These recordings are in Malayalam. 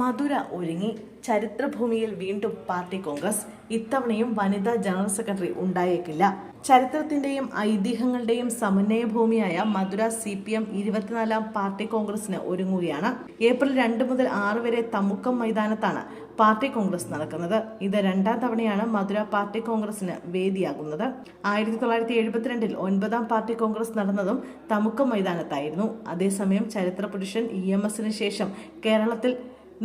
മധുര ഒരുങ്ങി ചരിത്രഭൂമിയിൽ വീണ്ടും പാർട്ടി കോൺഗ്രസ് ഇത്തവണയും വനിതാ ജനറൽ സെക്രട്ടറി ഉണ്ടായേക്കില്ല. ചരിത്രത്തിന്റെയും ഐതിഹ്യങ്ങളുടെയും സമന്വയ ഭൂമിയായ മധുര സി പി എം ഇരുപത്തിനാലാം പാർട്ടി കോൺഗ്രസിന് ഒരുങ്ങുകയാണ്. ഏപ്രിൽ രണ്ട് മുതൽ ആറ് വരെ തമുക്കം മൈതാനത്താണ് പാർട്ടി കോൺഗ്രസ് നടക്കുന്നത്. ഇത് രണ്ടാം തവണയാണ് മധുര പാർട്ടി കോൺഗ്രസിന് വേദിയാകുന്നത്. ആയിരത്തി തൊള്ളായിരത്തി എഴുപത്തിരണ്ടിൽ ഒൻപതാം പാർട്ടി കോൺഗ്രസ് നടന്നതും തമുക്കം മൈതാനത്തായിരുന്നു. അതേസമയം ചരിത്ര പുരുഷൻ ഇ എം എസിന് ശേഷം കേരളത്തിൽ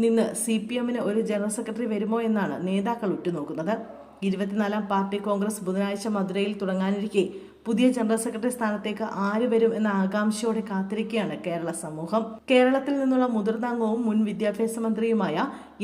നിന്ന് സി പി എമ്മിന് ഒരു ജനറൽ സെക്രട്ടറി വരുമോ എന്നാണ് നേതാക്കൾ ഉറ്റുനോക്കുന്നത്. ഇരുപത്തിനാലാം പാർട്ടി കോൺഗ്രസ് ബുധനാഴ്ച മധുരയിൽ തുടങ്ങാനിരിക്കെ പുതിയ ജനറൽ സെക്രട്ടറി സ്ഥാനത്തേക്ക് ആര് വരും എന്ന ആകാംക്ഷയോടെ കാത്തിരിക്കുകയാണ് കേരള സമൂഹം. കേരളത്തിൽ നിന്നുള്ള മുതിർന്ന അംഗവും മുൻ വിദ്യാഭ്യാസ മന്ത്രിയുമായ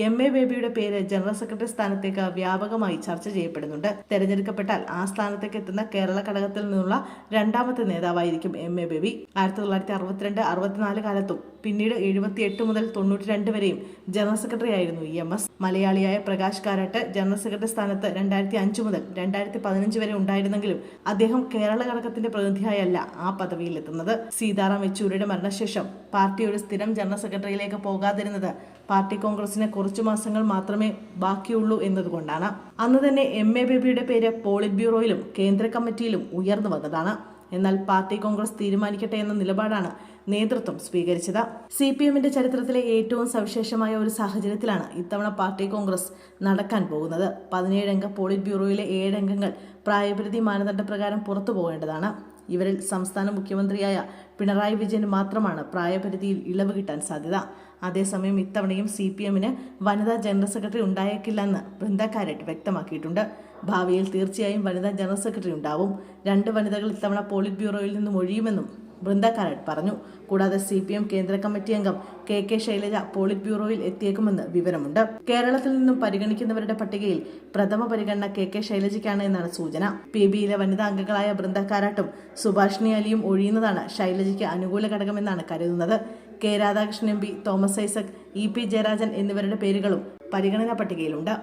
എം എ ബേബിയുടെ പേര് ജനറൽ സെക്രട്ടറി സ്ഥാനത്തേക്ക് വ്യാപകമായി ചർച്ച ചെയ്യപ്പെടുന്നുണ്ട്. തെരഞ്ഞെടുക്കപ്പെട്ടാൽ ആ സ്ഥാനത്തേക്ക് എത്തുന്ന കേരള ഘടകത്തിൽ നിന്നുള്ള രണ്ടാമത്തെ നേതാവായിരിക്കും എം എ ബേബി. ആയിരത്തി തൊള്ളായിരത്തി അറുപത്തിരണ്ട് അറുപത്തിനാല് കാലത്തും പിന്നീട് എഴുപത്തി എട്ട് മുതൽ തൊണ്ണൂറ്റി രണ്ട് വരെയും ജനറൽ സെക്രട്ടറി ആയിരുന്നു ഇ എം എസ്. മലയാളിയായ പ്രകാശ് കാരാട്ട് ജനറൽ സെക്രട്ടറി സ്ഥാനത്ത് രണ്ടായിരത്തി അഞ്ച് മുതൽ രണ്ടായിരത്തി പതിനഞ്ച് വരെ ഉണ്ടായിരുന്നെങ്കിലും അദ്ദേഹം കേരള ഘടകത്തിന്റെ പ്രതിനിധിയായല്ല ആ പദവിയിലെത്തുന്നത്. സീതാറാം യെച്ചൂരിയുടെ മരണശേഷം പാർട്ടിയുടെ സ്ഥിരം ജനറൽ സെക്രട്ടറിയിലേക്ക് പോകാതിരുന്നത് പാർട്ടി കോൺഗ്രസിന് കുറച്ചു മാസങ്ങൾ മാത്രമേ ബാക്കിയുള്ളൂ എന്നതുകൊണ്ടാണ്. അന്ന് തന്നെ എം എ ബേബിയുടെ പേര് പോളിറ്റ് ബ്യൂറോയിലും കേന്ദ്ര കമ്മിറ്റിയിലും ഉയർന്നു വന്നതാണ്. എന്നാൽ പാർട്ടി കോൺഗ്രസ് തീരുമാനിക്കട്ടെ എന്ന നിലപാടാണ് നേതൃത്വം സ്വീകരിച്ചത്. സി പി എമ്മിന്റെ ചരിത്രത്തിലെ ഏറ്റവും സവിശേഷമായ ഒരു സാഹചര്യത്തിലാണ് ഇത്തവണ പാർട്ടി കോൺഗ്രസ് നടക്കാൻ പോകുന്നത്. പതിനേഴംഗ പോളിറ്റ് ബ്യൂറോയിലെ ഏഴംഗങ്ങൾ പ്രായപരിധി മാനദണ്ഡ പ്രകാരം പുറത്തു പോകേണ്ടതാണ് ഇവരിൽ സംസ്ഥാന മുഖ്യമന്ത്രിയായ പിണറായി വിജയന് മാത്രമാണ് പ്രായപരിധിയിൽ ഇളവ് കിട്ടാൻ സാധ്യത. അതേസമയം ഇത്തവണയും സി പി എമ്മിന് വനിതാ ജനറൽ സെക്രട്ടറി ഉണ്ടായേക്കില്ലെന്ന് ബൃന്ദ കാരറ്റ് വ്യക്തമാക്കിയിട്ടുണ്ട്. ഭാവിയിൽ തീർച്ചയായും വനിതാ ജനറൽ സെക്രട്ടറി ഉണ്ടാവും. രണ്ട് വനിതകൾ ഇത്തവണ പോളിറ്റ് ബ്യൂറോയിൽ നിന്നും ഒഴിയുമെന്നും ബൃന്ദ കാരറ്റ് പറഞ്ഞു. കൂടാതെ സി പി എം കേന്ദ്ര കമ്മിറ്റി അംഗം കെ കെ ശൈലജ പോളിറ്റ് ബ്യൂറോയിൽ എത്തിയേക്കുമെന്ന് വിവരമുണ്ട്. കേരളത്തിൽ നിന്നും പരിഗണിക്കുന്നവരുടെ പട്ടികയിൽ പ്രഥമ പരിഗണന കെ കെ ശൈലജയ്ക്കാണ് എന്നാണ് സൂചന. പി ബിയിലെ വനിതാ അംഗങ്ങളായ ബൃന്ദ കാരാട്ടും സുഭാഷിണി അലിയും ഒഴിയുന്നതാണ് ശൈലജയ്ക്ക് അനുകൂല ഘടകമെന്നാണ് കരുതുന്നത്. K Radhakrishnan M P Thomas Isaac E P Jayarajan എന്നിവരുടെ പേരുകളും പരിഗണനാ പട്ടികയിലുണ്ട്.